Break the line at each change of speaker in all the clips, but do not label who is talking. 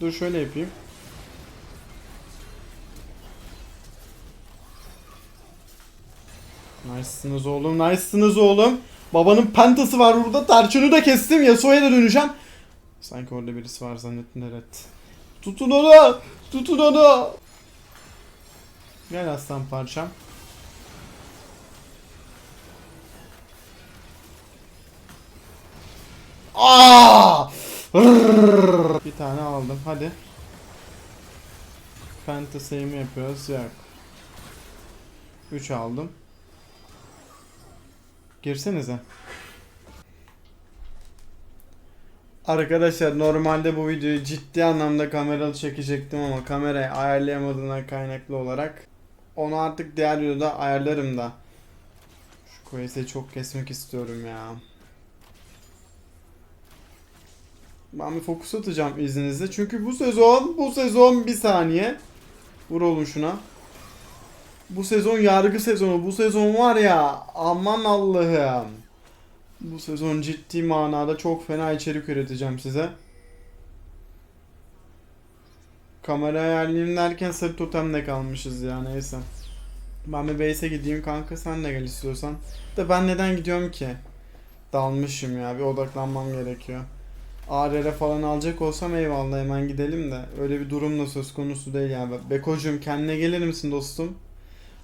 Dur şöyle yapayım. Nice'sınız oğlum, nice'sınız oğlum. Babanın pentası var burada. Tarçını da kestim. Yasuo'ya da döneceğim. Sanki orada birisi var zannettin evet. Tutun onu! Tutun onu! Gel aslan parçam. Aa! Bir tane aldım. Hadi. Fantasy'yi mi yapıyoruz? Yok. 3 aldım. Girsenize. Arkadaşlar normalde bu videoyu ciddi anlamda kameralı çekecektim ama kamerayı ayarlayamadığından kaynaklı olarak onu artık diğer videoda ayarlarım da. Şu Quace'i çok kesmek istiyorum ya. Ben bir fokus atacağım izninizle. Çünkü bu sezon, bu sezon bir saniye. Vur oğlum şuna. Bu sezon yargı sezonu. Bu sezon var ya aman Allah'ım. Bu sezon ciddi manada çok fena içerik üreteceğim size. Kamera ayarlayayım derken sarı totemle kalmışız ya neyse. Ben bir base'e gideyim kanka sen de gel istiyorsan. Da ben neden gidiyorum ki? Dalmışım ya bir odaklanmam gerekiyor. ARR falan alacak olsam eyvallah hemen gidelim de öyle bir durum da söz konusu değil yani. Bekocuğum kendine gelir misin dostum?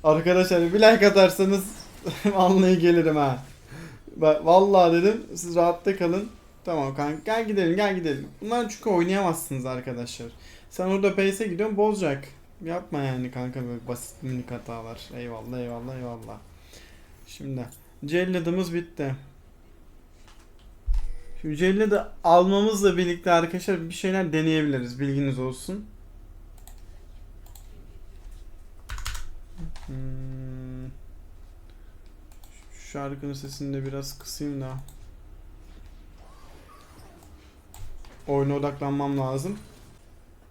Arkadaşlar bir like atarsanız vallahi gelirim ha. Vallahi dedim siz rahatta kalın. Tamam kanka gel gidelim gel gidelim. Bunlar çünkü oynayamazsınız arkadaşlar. Sen orada pace'e gidiyorsun bozacak. Yapma yani kanka böyle basit minik hatalar. Eyvallah eyvallah eyvallah. Şimdi celladımız bitti. Şimdi celladı almamızla birlikte arkadaşlar bir şeyler deneyebiliriz. Bilginiz olsun. Hmm. Şarkının sesini de biraz kısayım da. Oyuna odaklanmam lazım.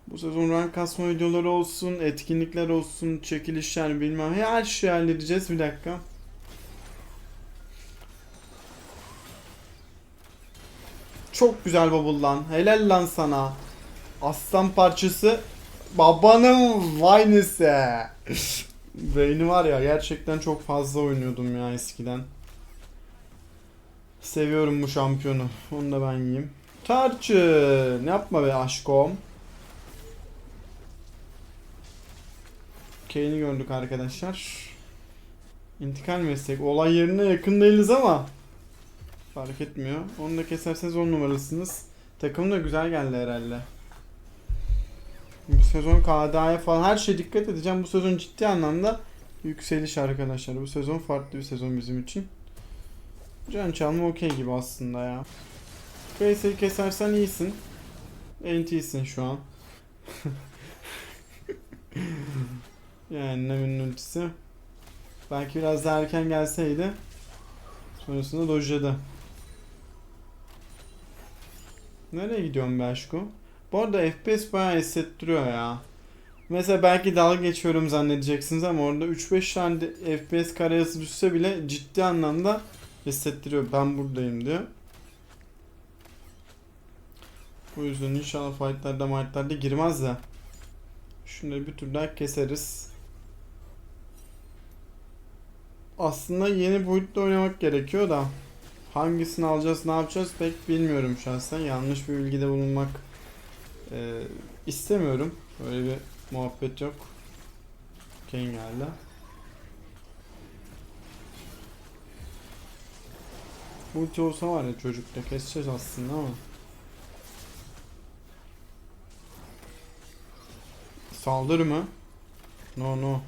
Bu sezon rank kasma videoları olsun, etkinlikler olsun, çekilişler bilmem her şeyi halledeceğiz. Bir dakika. Çok güzel bubble lan. Helal lan sana. Aslan parçası. Babanın vaynisi. Beyni var ya gerçekten çok fazla oynuyordum ya eskiden. Seviyorum bu şampiyonu. Onu da ben yiyeyim. Tarçın. Yapma be aşkom. Kane'i gördük arkadaşlar. İntikal meslek. Olay yerine yakın değiliz ama fark etmiyor. Onu da keserseniz 10 numarasınız. Takım da güzel geldi herhalde. Bu sezon KDA'ya falan her şeye dikkat edeceğim. Bu sezon ciddi anlamda yükseliş arkadaşlar. Bu sezon farklı bir sezon bizim için. Can çalma okey gibi aslında ya. Face'i kesersen iyisin. NT'sin şu an. yani Navi'nin ultisi. Belki biraz daha erken gelseydi. Sonrasında dojladı. Nereye gidiyorum be aşkım? Bu arada FPS bayağı hissettiriyor ya. Mesela belki dalga geçiyorum zannedeceksiniz ama orada 3-5 tane FPS kareyası düşse bile ciddi anlamda hissettiriyor. Ben buradayım diyor. Bu yüzden inşallah fightlarda fightlarda girmez de. Şunları bir tur daha keseriz. Aslında yeni boyutta oynamak gerekiyor da hangisini alacağız ne yapacağız pek bilmiyorum şahsen. Yanlış bir bilgide bulunmak e, istemiyorum. Böyle bir muhabbet yok. Kane geldi. Ulti olsa var ya çocukta keseceğiz aslında ama. Saldır mı? No no.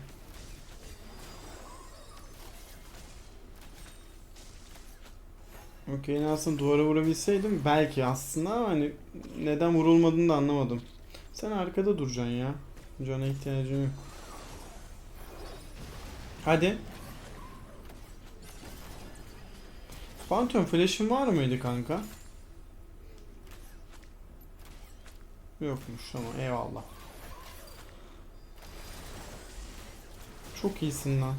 Okey aslında duvara vurabilseydim belki aslında ama hani neden vurulmadığını da anlamadım. Sen arkada duracaksın ya. Cana ihtiyacın yok. Hadi. Phantom flash'ın var mıydı kanka? Yokmuş ama eyvallah. Çok iyisin lan.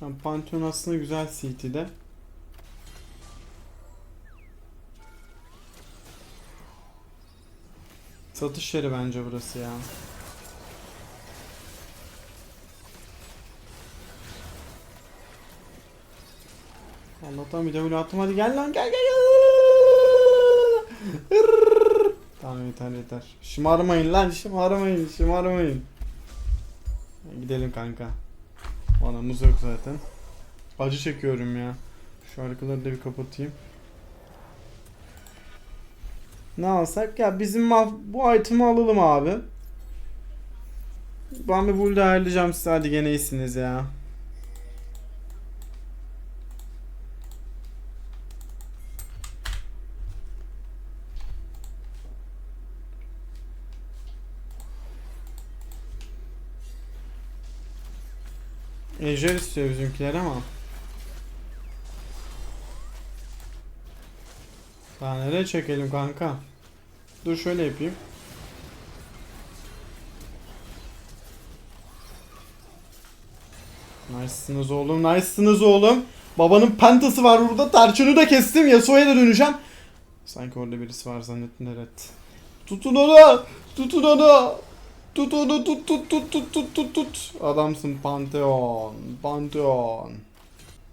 Tamam, Pantheon aslında güzel CT'de. Satış yeri bence burası ya. Allah'tan bir W attım hadi gel lan gel gel gel. Tamam yeter yeter. Şımarmayın lan şımarmayın şımarmayın. Gidelim kanka. Anamız yok zaten. Acı çekiyorum ya. Şu arkaları da bir kapatayım. Ne alsak? Ya bizim bu item'ı alalım abi. Ben bir burada ayarlayacağım size hadi gene iyisiniz ya. Ejder istiyor bizimkiler ama. Daha nereye çekelim kanka? Dur şöyle yapayım. Nice'sınız oğlum, nice'sınız oğlum. Babanın pentası var burada. Tarçını da kestim. Yasuo'ya da döneceğim. Sanki orada birisi var zannettim evet. Tutun onu! Tutun onu! Tut onu tut tut tut tut tut tut tut. Adamsın Pantheon. Pantheon.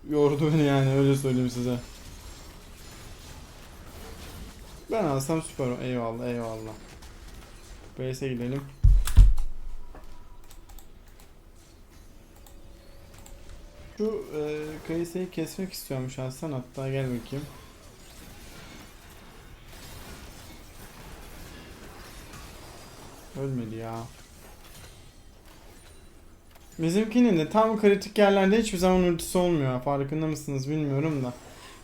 Yordu beni yani öyle söyleyeyim size. Ben alsam süper. Eyvallah eyvallah. Base'e gidelim. Şu e, Kayse'yi kesmek istiyormuş Hasan hatta gel bakayım. Ölmedi ya. Bizimkinin de tam kritik yerlerde hiçbir zaman ultisi olmuyor. Farkında mısınız bilmiyorum da.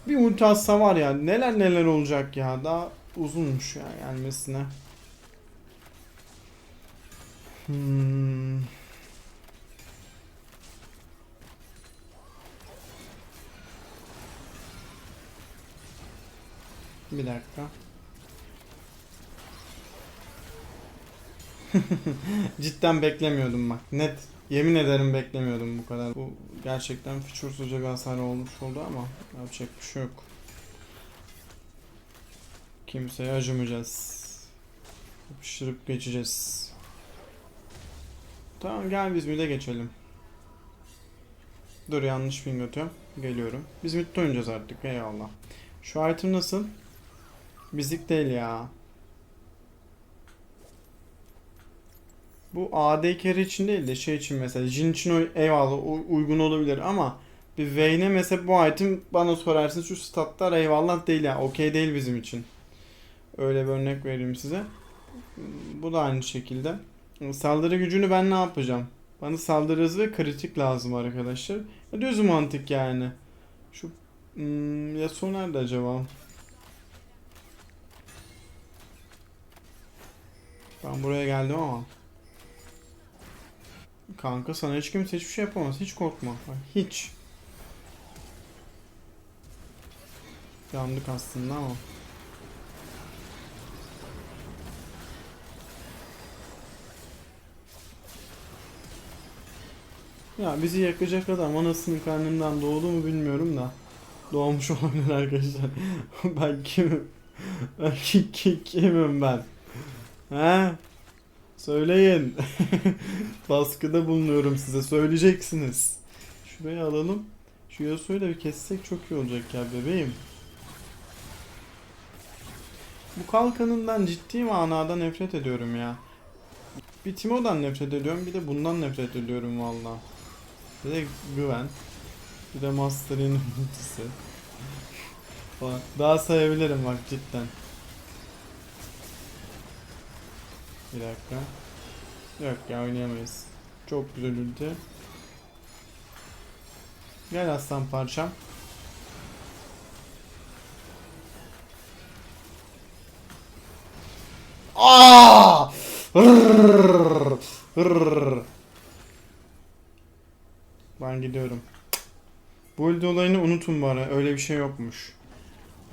Bir ulti atsa var ya neler neler olacak ya. Daha uzunmuş ya gelmesine. Hmm. Bir dakika. Cidden beklemiyordum bak. Net. Yemin ederim beklemiyordum bu kadar. Bu gerçekten fütursuzca bir hasar olmuş oldu ama yapacak bir şey yok. Kimseye acımayacağız. Yapıştırıp geçeceğiz. Tamam gel biz mid'e geçelim. Dur yanlış ping atıyorum. Geliyorum. Biz mid'de oynayacağız artık eyvallah. Şu item nasıl? Bizik değil ya. Bu AD carry için değil de şey için mesela Jin için eyvallah uygun olabilir ama bir Vayne'e mesela bu item bana sorarsın şu statlar eyvallah değil ya okey değil bizim için. Öyle bir örnek vereyim size. Bu da aynı şekilde. Saldırı gücünü ben ne yapacağım? Bana saldırı hızı ve kritik lazım arkadaşlar. Düz mantık yani. Şu hmm, Yasuo nerede acaba? Ben buraya geldim ama. Kanka sana hiç kimse hiçbir şey yapamaz. Hiç korkma. Hiç. Yandık aslında ama. Ya bizi yakacak adam anasının karnından doğdu mu bilmiyorum da. Doğmuş olabilir arkadaşlar. ben kimim? Kimim ben? He? Söyleyin. Baskıda bulunuyorum size. Söyleyeceksiniz. Şurayı alalım. Şu Yasuo'yu da bir kessek çok iyi olacak ya bebeğim. Bu kalkanından ciddi manada nefret ediyorum ya. Bir Timo'dan nefret ediyorum bir de bundan nefret ediyorum valla. Bir de güven. Bir de Master'in ultisi. Daha sayabilirim bak cidden. Bir dakika. Yok ya oynayamayız. Çok güzel ulti. Gel aslan parçam. Aa! Ben gidiyorum. Bu ulti olayını unutun bana. Öyle bir şey yokmuş.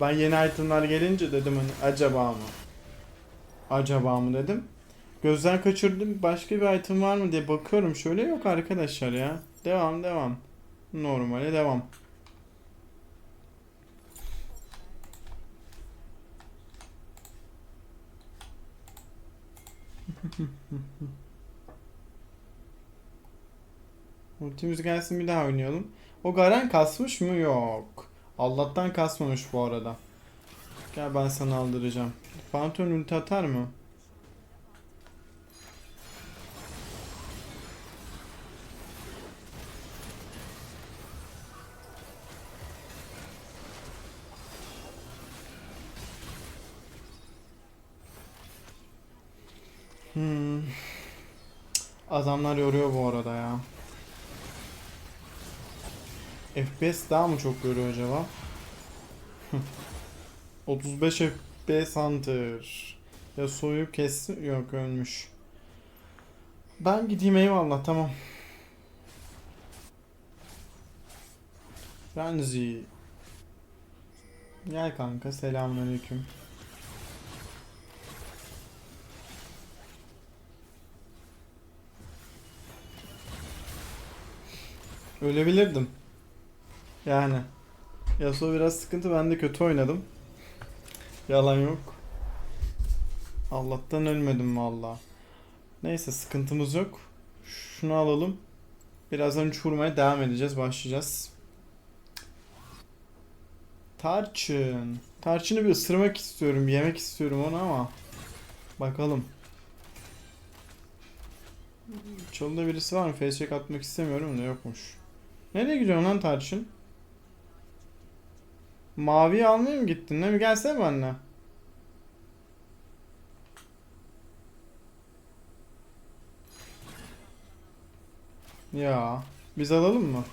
Ben yeni itemlar gelince dedim hani acaba mı? Acaba mı dedim. Gözden kaçırdım. Başka bir item var mı diye bakıyorum. Şöyle yok arkadaşlar ya. Devam devam. Normale devam. Ultimiz gelsin bir daha oynayalım. O Garen kasmış mı? Yok. Allah'tan kasmamış bu arada. Gel ben sana aldıracağım. Phantom ulti atar mı? Adamlar yoruyor bu arada ya. FPS daha mı çok yoruyor acaba? 35 FPS Hunter. Ya soyu kesti. Yok ölmüş. Ben gideyim eyvallah tamam. Renzi. Gel kanka selamünaleyküm. Ölebilirdim. Yani. Yasuo biraz sıkıntı. Ben de kötü oynadım. Yalan yok. Allah'tan ölmedim valla. Neyse sıkıntımız yok. Şunu alalım. Birazdan üç vurmaya devam edeceğiz. Başlayacağız. Tarçın. Tarçını bir ısırmak istiyorum. Bir yemek istiyorum onu ama. Bakalım. Çalıda birisi var mı? Face atmak istemiyorum da yokmuş. Nereye gidiyorsun lan Tarçın? Maviyi almaya mı gittin? Ne mi? Gelsene benimle. Ya biz alalım mı?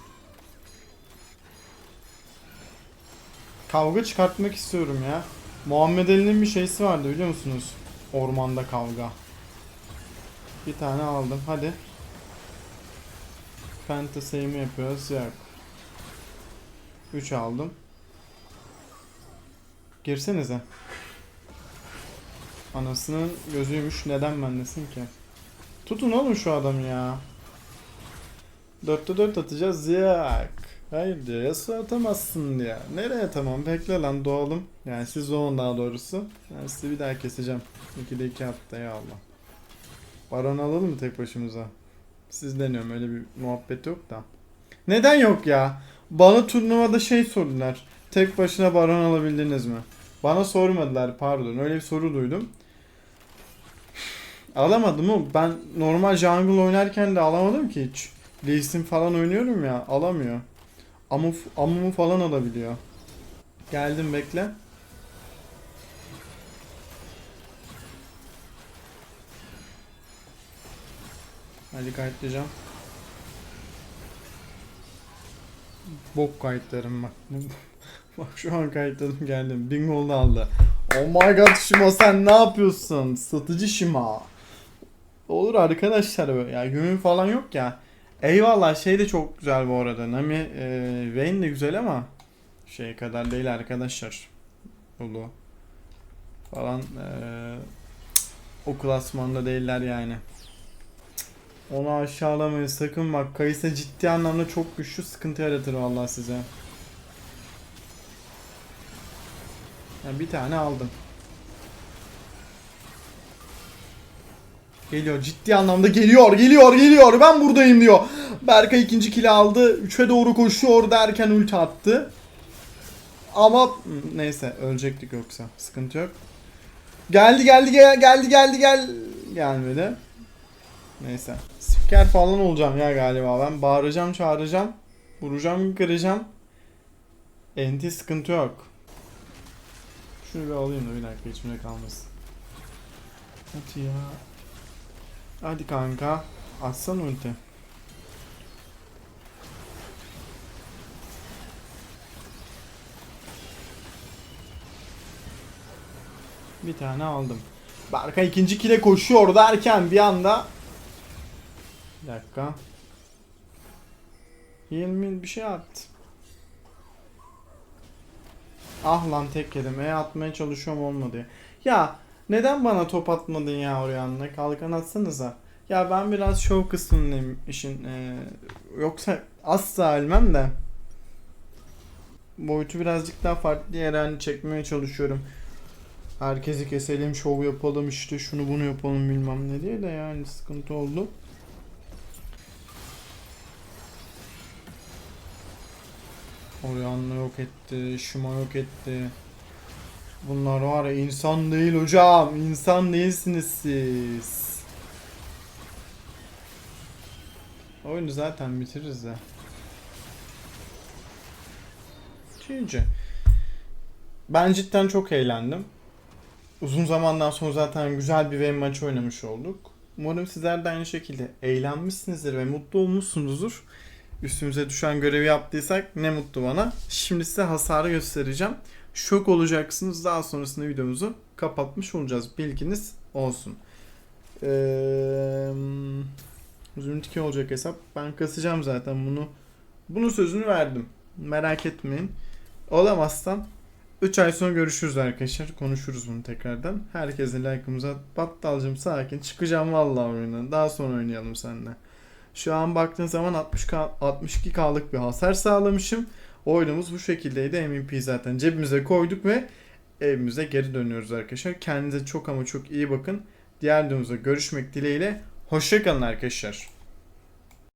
Kavga çıkartmak istiyorum ya. Muhammed Ali'nin bir şeysi vardı biliyor musunuz? Ormanda kavga. Bir tane aldım. Hadi. Penta sayımı yapıyoruz. Yok. 3 aldım. Girsenize. Anasının gözüymüş. Neden bendesin ki? Tutun oğlum şu adamı ya. 4'te 4 atacağız. Yak. Hayır diyor. Yasuo atamazsın diyor. Nereye tamam? Bekle lan doğalım. Yani siz doğun daha doğrusu. Ben sizi bir daha keseceğim. 2'de 2 attı ya Allah. Baron alalım mı tek başımıza? Siz deniyorum öyle bir muhabbet yok da. Neden yok ya? Bana turnuvada şey sordular. Tek başına baron alabildiniz mi? Bana sormadılar pardon. Öyle bir soru duydum. Alamadım mı? Ben normal jungle oynarken de alamadım ki hiç. Lee Sin falan oynuyorum ya alamıyor. Amu, amumu falan alabiliyor. Geldim bekle. Hadi kayıtlayacağım. Bok kayıtlarım bak. bak şu an kayıtladım geldim. Bingo da aldı. Oh my god Shima sen ne yapıyorsun? Satıcı Shima. Olur arkadaşlar böyle ya gönül falan yok ya. Eyvallah şey de çok güzel bu arada. Nami e, Vayne de güzel ama şey kadar değil arkadaşlar. Ulu falan e, o klasmanda değiller yani. Onu aşağılamayın sakın bak. Kayısı ciddi anlamda çok güçlü sıkıntı yaratır vallahi size. Yani bir tane aldım. Geliyor ciddi anlamda geliyor geliyor geliyor ben buradayım diyor. Berkay ikinci kili aldı. 3'e doğru koşuyor derken ulti attı. Ama neyse ölecektik yoksa sıkıntı yok. Geldi geldi gel geldi geldi gel gelmedi. Neyse. Spiker falan olacağım ya galiba ben. Bağıracağım çağıracağım. Vuracağım kıracağım. Enti sıkıntı yok. Şunu bir alayım da bir dakika içimde kalmasın. Hadi ya. Hadi kanka. Atsan ulti. Bir tane aldım. Berka ikinci kile koşuyor derken bir anda bir dakika. Hilmi bir şey attı. Ah lan tek yedim. E atmaya çalışıyorum olmadı. Ya neden bana top atmadın ya oraya anne? Kalkan atsanıza. Ya ben biraz show kısmındayım işin. Ee, yoksa asla ölmem de. Boyutu birazcık daha farklı yere hani çekmeye çalışıyorum. Herkesi keselim, şov yapalım işte şunu bunu yapalım bilmem ne diye de yani sıkıntı oldu. Orianna yok etti, Shima yok etti. Bunlar var ya insan değil hocam, insan değilsiniz siz. Oyunu zaten bitiririz ya. Çünkü ben cidden çok eğlendim. Uzun zamandan sonra zaten güzel bir win maçı oynamış olduk. Umarım sizler de aynı şekilde eğlenmişsinizdir ve mutlu olmuşsunuzdur. Üstümüze düşen görevi yaptıysak ne mutlu bana. Şimdi size hasarı göstereceğim. Şok olacaksınız. Daha sonrasında videomuzu kapatmış olacağız. Bilginiz olsun. Eee... Zümrüt olacak hesap. Ben kasacağım zaten bunu. Bunun sözünü verdim. Merak etmeyin. Olamazsam 3 ay sonra görüşürüz arkadaşlar. Konuşuruz bunu tekrardan. Herkese like'ımıza battalcım sakin. Çıkacağım vallahi oyundan. Daha sonra oynayalım seninle. Şu an baktığın zaman 60 62K'lık bir hasar sağlamışım. Oyunumuz bu şekildeydi. MVP zaten cebimize koyduk ve evimize geri dönüyoruz arkadaşlar. Kendinize çok ama çok iyi bakın. Diğer videomuzda görüşmek dileğiyle. Hoşçakalın arkadaşlar.